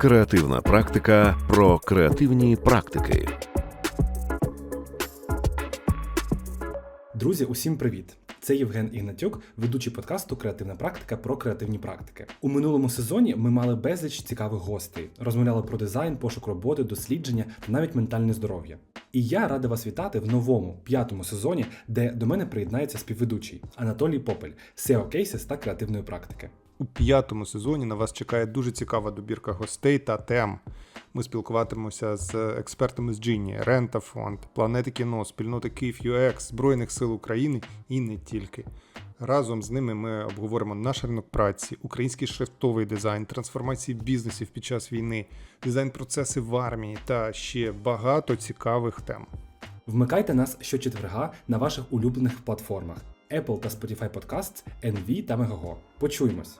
Креативна практика про креативні практики. Друзі, усім привіт! Це Євген Ігнатюк, ведучий подкасту Креативна практика про креативні практики. У минулому сезоні ми мали безліч цікавих гостей, розмовляли про дизайн, пошук роботи, дослідження та навіть ментальне здоров'я. І я радий вас вітати в новому п'ятому сезоні, де до мене приєднається співведучий Анатолій Попель, SEO кейсис та креативної практики. У п'ятому сезоні на вас чекає дуже цікава добірка гостей та тем. Ми спілкуватимемося з експертами з Джині, Рента Фонд, Планети кіно, спільноти Київ UX, Збройних сил України і не тільки. Разом з ними ми обговоримо наш ринок праці, український шрифтовий дизайн, трансформації бізнесів під час війни, дизайн процеси в армії та ще багато цікавих тем. Вмикайте нас щочетверга на ваших улюблених платформах Apple та Spotify Podcasts, NV та Megogo. Почуємось!